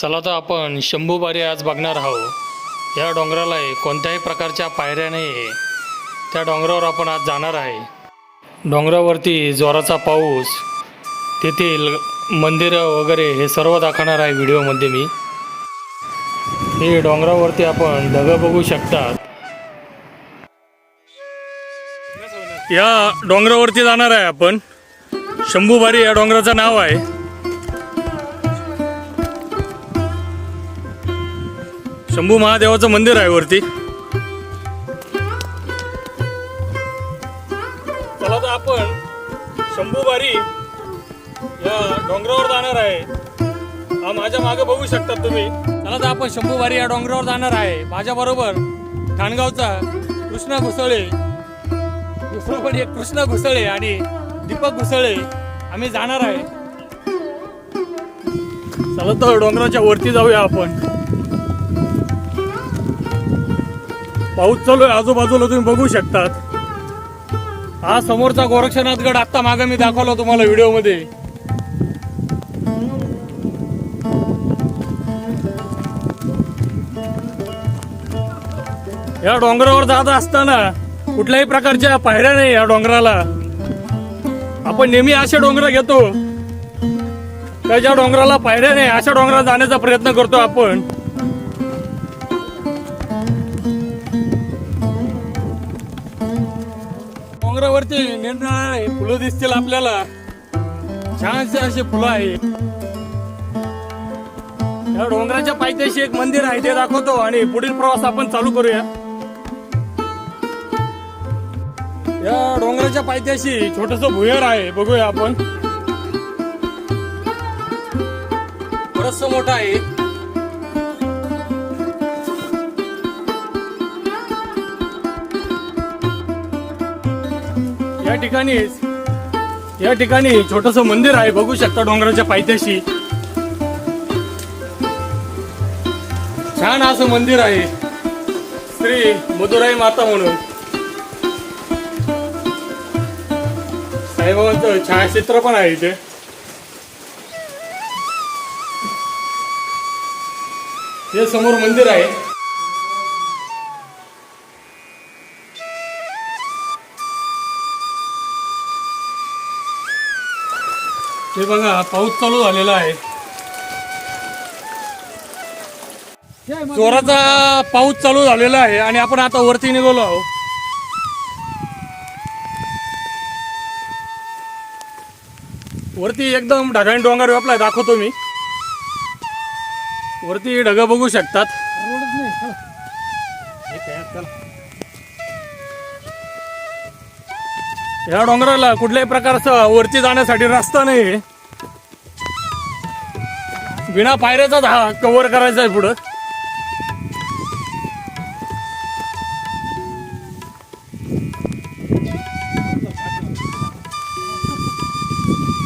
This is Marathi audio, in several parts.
चला तर आपण शंभूबारी आज बघणार आहोत. या डोंगराला कोणत्याही प्रकारच्या पायऱ्या नाही आहे त्या डोंगरावर आपण आज जाणार आहे. डोंगरावरती जोराचा पाऊस तेथील मंदिरं वगैरे हे सर्व दाखवणार आहे व्हिडिओमध्ये मी. हे डोंगरावरती आपण ढगं बघू शकतात. या डोंगरावरती जाणार आहे आपण. शंभूबारी या डोंगराचं नाव आहे. शंभू महादेवाचं मंदिर आहे वरती. चला तर आपण शंभूबारी या डोंगरावर जाणार आहे. हा माझ्या मागे बघू शकता तुम्ही. चला तर आपण शंभूबारी या डोंगरावर जाणार आहे. माझ्या बरोबर ठाणगावचा कृष्णा घुसळे. पण एक कृष्णा घुसळे आणि दीपक घुसळे. आम्ही जाणार आहे. चला तर डोंगराच्या वरती जाऊया आपण. पाऊस चालू आहे आजूबाजूला तुम्ही बघू शकतात. हा समोरचा गोरक्षनाथ गड आत्ता मागे मी दाखवला तुम्हाला व्हिडिओमध्ये या डोंगरावर जात असताना कुठल्याही प्रकारच्या पायऱ्या नाही या डोंगराला. आपण नेहमी अशा डोंगर घेतो. त्याच्या डोंगराला पायऱ्या नाही अशा डोंगराला जाण्याचा प्रयत्न करतो आपण. डोंगरावरती निरनिराळे फुलं दिसतील आपल्याला. छानसे असे फुलं आहे. या डोंगराच्या पायथ्याशी एक मंदिर आहे ते दाखवतो आणि पुढील प्रवास आपण चालू करूया. या डोंगराच्या पायथ्याशी छोटस भुयर आहे बघूया आपण. बरस मोठा आहे. या ठिकाणी या ठिकाणी छोटस मंदिर आहे. बघू शकता डोंगराच्या पायथ्याशी. छान असं मंदिर आहे. श्री मधुराई माता म्हणून. साईबाबांचं छायाचित्र पण आहे इथे. हे समोर मंदिर आहे. हे बघा पाऊस चालू झालेला आहे. जोराचा पाऊस चालू झालेला आहे आणि आपण आता वरती निघालो आहोत. वरती एकदम ढगाळी डोंगर व्यापलाय दाखवतो मी. वरती ढग बघू शकतात. या डोंगराला कुठल्याही प्रकारचा वरती जाण्यासाठी रस्ता नाही. बिना पायऱ्याचाच हा कव्हर करायचा आहे पुढं.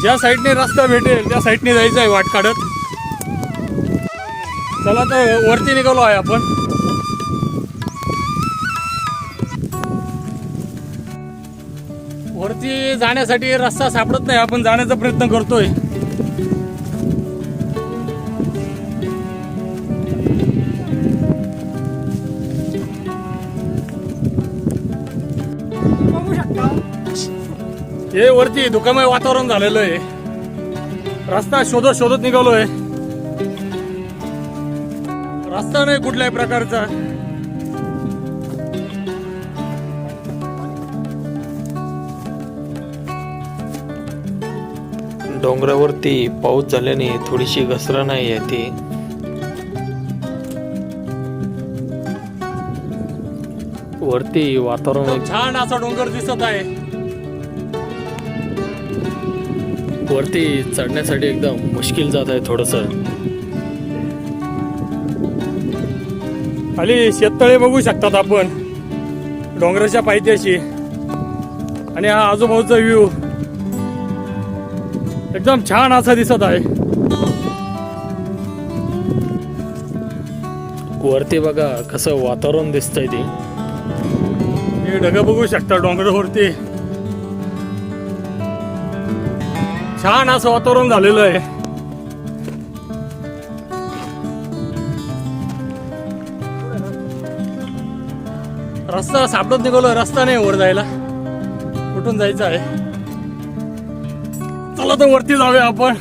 ज्या साईडने रस्ता भेटेल त्या साईडने जायचं आहे वाट काढत. चला तर वरती निघालो आहे आपण. वरती जाण्यासाठी रस्ता सापडत नाही. आपण जाण्याचा प्रयत्न करतोय. हे वरती धुकामय वातावरण झालेलं आहे. रस्ता शोधत शोधत निघालोय. रस्ता नाही कुठल्याही प्रकारचा. डोंगरावरती पाऊस झाल्याने थोडीशी घसरण आहे ती. वरती वातावरण छान असा डोंगर दिसत आहे. वरती चढण्यासाठी एकदम मुश्किल जात आहे थोडस. खाली शेततळे बघू शकतात आपण. डोंगराच्या पायथ्याशी. आणि हा आजूबाजूचा व्ह्यू एकदम छान असा दिसत आहे. वरती बघा कस वातावरण दिसतंय ते. ढग बघू शकता डोंगरावरती. छान असं वातावरण झालेलं आहे. रस्ता सापडत निघालो रस्ता नाही वर जायला. कुठून जायचं आहे? चला तर वरती जाऊया आपण.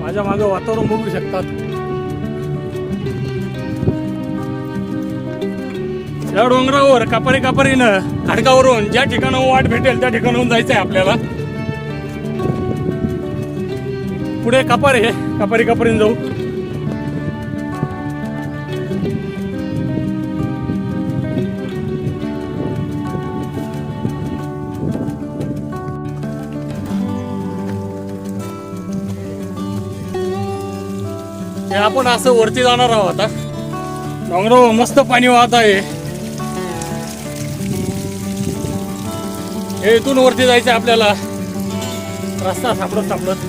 माझ्या मागे वातावरण बघू शकतात. या डोंगरावर कापारी कापारीनं खडकावरून ज्या ठिकाणाहून वाट भेटेल त्या ठिकाणाहून जायचं आहे आपल्याला. पुढे कापारी आहे. कापारी कापारीन जाऊ. आपण असं वरती जाणार आहोत आता डोंगरावर मस्त पाणी वाहत आहे. हे इथून वरती जायचं आपल्याला. रस्ता सापडत सापडत.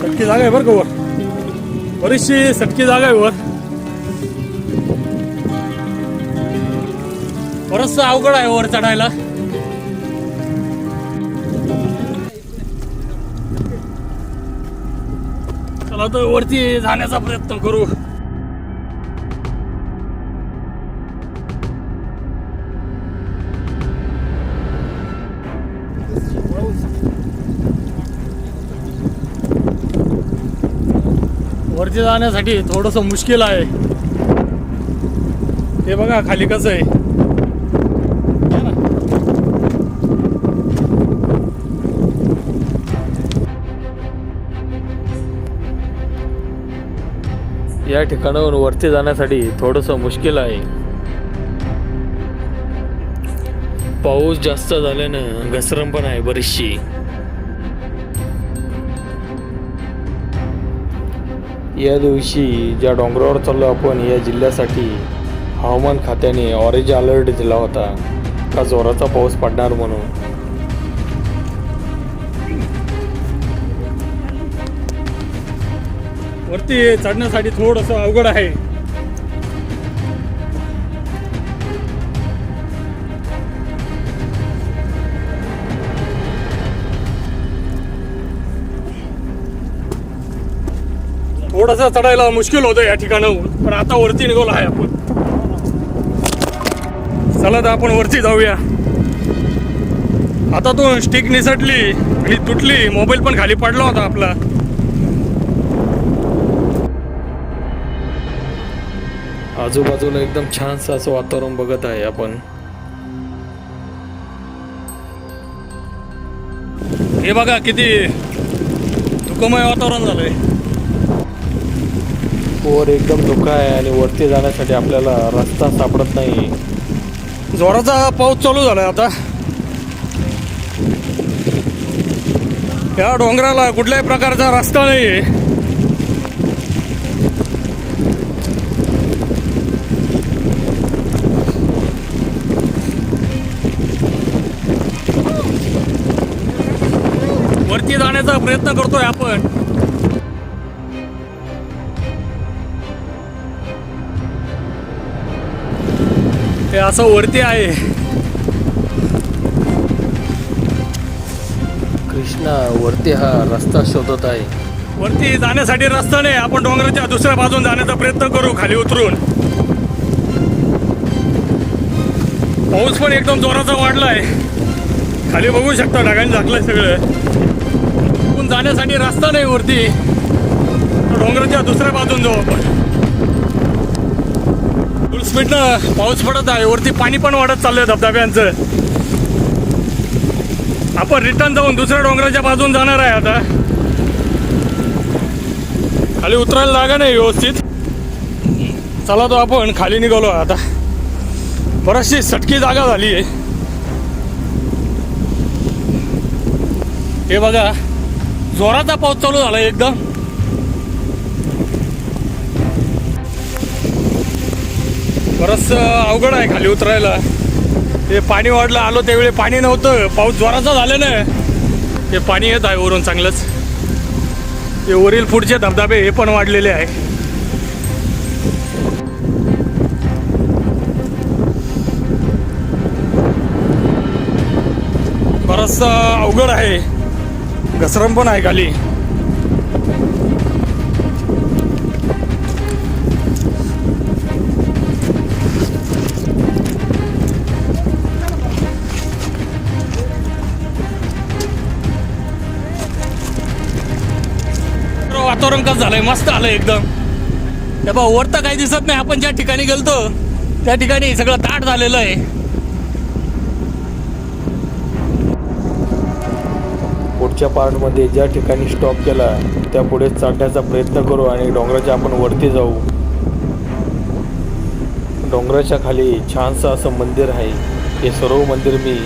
सटकी जागा आहे बरं का वर? बरीचशी सटकी जागा आहे वर. बरस अवघड आहे वर चढायला. चला तर वरती जाण्याचा प्रयत्न करू. वरती जाण्यासाठी थोडस मुश्किल आहे. ते बघा खाली कसं आहे. या ठिकाणाहून वरती जाण्यासाठी थोडंसं मुश्किल आहे. पाऊस जास्त झाल्यानं घसरण पण आहे बरीचशी. या दिवशी ज्या डोंगरावर चाललो आपण या जिल्ह्यासाठी हवामान खात्याने ऑरेंज अलर्ट दिला होता. का जोराचा पाऊस पडणार म्हणून? वरती चढण्यासाठी थोडस अवघड आहे. थोडस चढायला मुश्किल होतं या ठिकाणाहून पण आता वरती निघालो आहे आपण. चला तर आपण वरती जाऊया. आता तो स्टिक निसटली आणि तुटली मोबाईल पण खाली पडला होता आपला. आजूबाजूला एकदम छानसं असं वातावरण बघत आहे आपण. हे बघा किती धुकमय वातावरण झालंय. वर एकदम धोका आहे आणि वरती जाण्यासाठी आपल्याला रस्ता सापडत नाही. जोराचा पाऊस चालू झालाय आता. या डोंगराला कुठल्याही प्रकारचा रस्ता नाही आहे वरती जाण्याचा प्रयत्न करतोय आपण. ते असं वरती आहे. कृष्णा वरती हा रस्ता शोधत आहे. वरती जाण्यासाठी रस्ता नाही आपण डोंगराच्या दुसऱ्या बाजून जाण्याचा प्रयत्न करू खाली उतरून. पाऊस पण एकदम जोराचा वाढलाय. खाली बघू शकता ढगाने झाकलंय सगळं. पण जाण्यासाठी रस्ता नाही वरती. डोंगराच्या दुसऱ्या बाजून जाऊ आपण. फुल स्पीडनं पाऊस पडत आहे. वरती पाणी पण वाढत चाललंय धबधब्यांचं. आपण रिटर्न जाऊन दुसऱ्या डोंगराच्या बाजून जाणार आहे आता. खाली उतरायला लागा नाही व्यवस्थित. चला तो आपण खाली निघालो आता. बराचशी सटकी जागा झाली आहे. हे बघा जोराचा पाऊस चालू झाला एकदम. बरंच अवघड आहे खाली उतरायला. ते पाणी वाढलं आलो त्यावेळी पाणी नव्हतं. पाऊस जोराचा ना ते पाणी येत आहे वरून चांगलंच. ते वरील पुढचे धबधबे हे पण वाढलेले आहे. थोडासा अवघड आहे. घसरण पण आहे खाली. वातावरण कसं झालंय? मस्त आलंय एकदम. त्या बा काही दिसत नाही. आपण ज्या ठिकाणी गेलतो त्या ठिकाणी सगळं दाट झालेलं आहे. पुढच्या पार्टमध्ये ज्या ठिकाणी स्टॉप केला त्या पुढे चढण्याचा प्रयत्न करू आणि डोंगराच्या आपण वरती जाऊ. डोंगराच्या खाली छानसं असं मंदिर आहे. हे सर्व मंदिर मी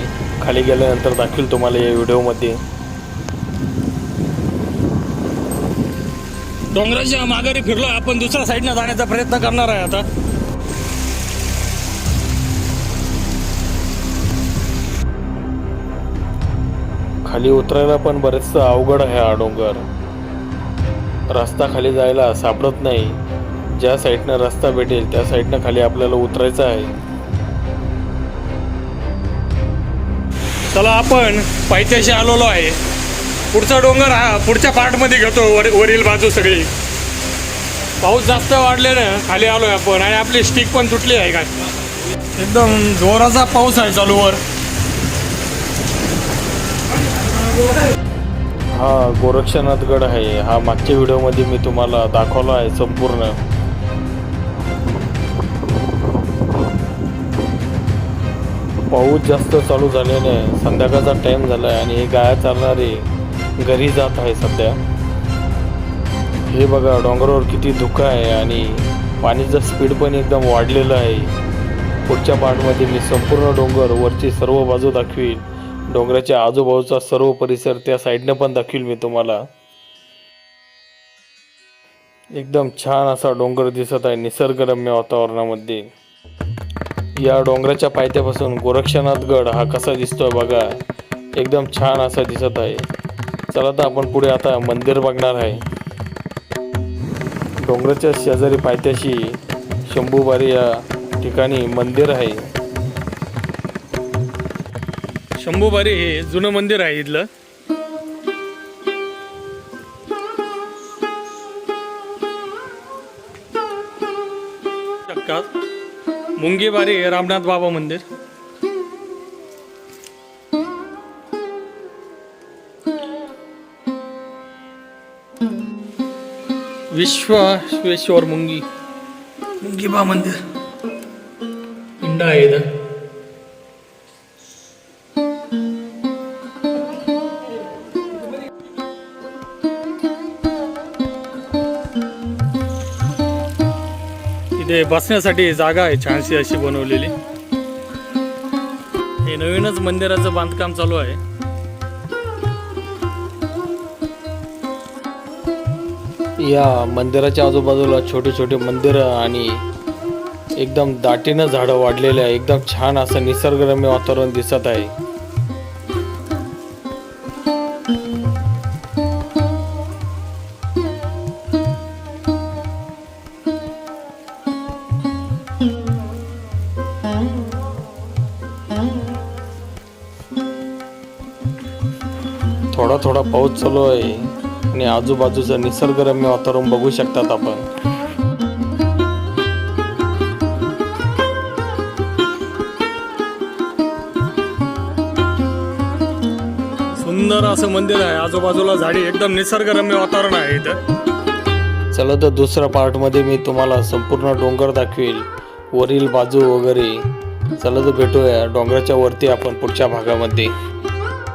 खाली गेल्यानंतर दाखवेल तुम्हाला या व्हिडिओमध्ये. डोंगराच्या माघारी फिरलो आपण दुसऱ्या साईडनं जाण्याचा प्रयत्न करणार आहे आता. खाली उतरायला पण बरेचसं अवघड आहे हा डोंगर. रस्ता खाली जायला सापडत नाही. ज्या साईडनं रस्ता भेटेल त्या साईडनं खाली आपल्याला उतरायचं आहे. चला आपण पायथ्याशी आलेलो आहे. पुढचा डोंगर हा पुढच्या पार्टमध्ये घेतो वर वरील बाजू सगळी. पाऊस जास्त वाढल्यानं खाली आलोय आपण आणि आपली स्टिक पण तुटली आहे काय एकदम जोराचा पाऊस आहे चालू वर हा गोरक्षनाथ गड आहे. हा मागच्या व्हिडिओमध्ये मी तुम्हाला दाखवला आहे संपूर्ण. पाऊस जास्त चालू झाल्याने संध्याकाळचा टाईम झाला आहे आणि हे गाया चालणारी घरी जात आहे सध्या. हे बघा डोंगरावर किती धुकं आहे आणि पाणीचं स्पीड पण एकदम वाढलेलं आहे. पुढच्या पार्टमध्ये मी संपूर्ण डोंगर वरची सर्व बाजू दाखवीन. डोंगराच्या आजूबाजूचा सर्व परिसर त्या साईडनं पण दाखवील मी तुम्हाला. एकदम छान असा डोंगर दिसत आहे निसर्गरम्य वातावरणामध्ये. या डोंगराच्या पायथ्यापासून गोरक्षनाथ गड हा कसा दिसतोय बघा. एकदम छान असा दिसत आहे. चला तर आपण पुढे आता मंदिर बघणार आहे. डोंगराच्या शेजारी पायथ्याशी शंभूबारी या ठिकाणी मंदिर आहे. शंभूबारी हे जुनं मंदिर आहे इथलं. मुंगेबारी हे रामनाथ बाबा मंदिर. विश्वेश्वर मुंगी. मुंगीबा मंदिर. इंडा आहे इथं इथे बसण्यासाठी जागा आहे छानशी अशी बनवलेली. हे नवीनच मंदिराचं बांधकाम चालू आहे. या मंदिराच्या आजूबाजूला छोटे छोटे मंदिर आणि एकदम दाटीनं झाडं वाढलेले आहे. एकदम छान असं निसर्गरम्य वातावरण दिसत आहे. पाऊस चालू आहे आणि आजूबाजूचं निसर्गरम्य वातावरण बघू शकतात आपण. सुंदर असं मंदिर आहे. आजूबाजूला झाडी एकदम निसर्गरम्य वातावरण आहे इथं. चला तर दुसऱ्या पार्टमध्ये मी तुम्हाला संपूर्ण डोंगर दाखवेल. वरील बाजू वगैरे. चला तर भेटूया. डोंगराच्या वरती आपण पुढच्या भागामध्ये.